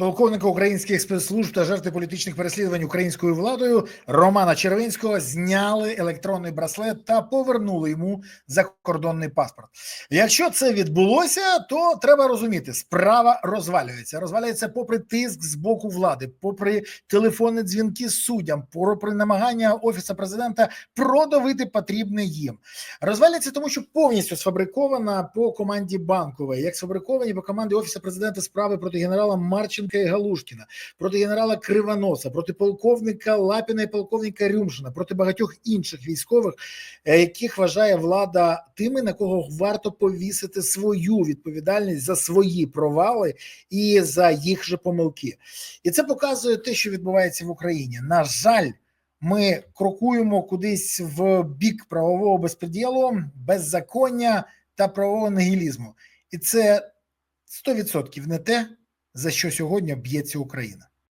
полковника українських спецслужб та жертви політичних переслідувань українською владою Романа Червинського зняли електронний браслет та повернули йому закордонний паспорт. Якщо це відбулося, то треба розуміти, справа розвалюється. Розвалюється попри тиск з боку влади, попри телефонні дзвінки суддям, попри намагання офісу президента продавити потрібне їм. Розвалюється тому, що повністю сфабрикована по команді банкової, як сфабриковані по команді офісу президента справи проти генерала Марченка і Галушкіна, проти генерала Кривоноса, проти полковника Лапіна і полковника Рюмшина, проти багатьох інших військових, е, яких вважає влада тими, на кого варто повісити свою відповідальність за свої провали і за їх же помилки. І це показує те, що відбувається в Україні. На жаль. Ми крокуємо кудись в бік правового безпреділу, беззаконня та правового нігілізму. І це 100% не те, за що сьогодні б'ється Україна.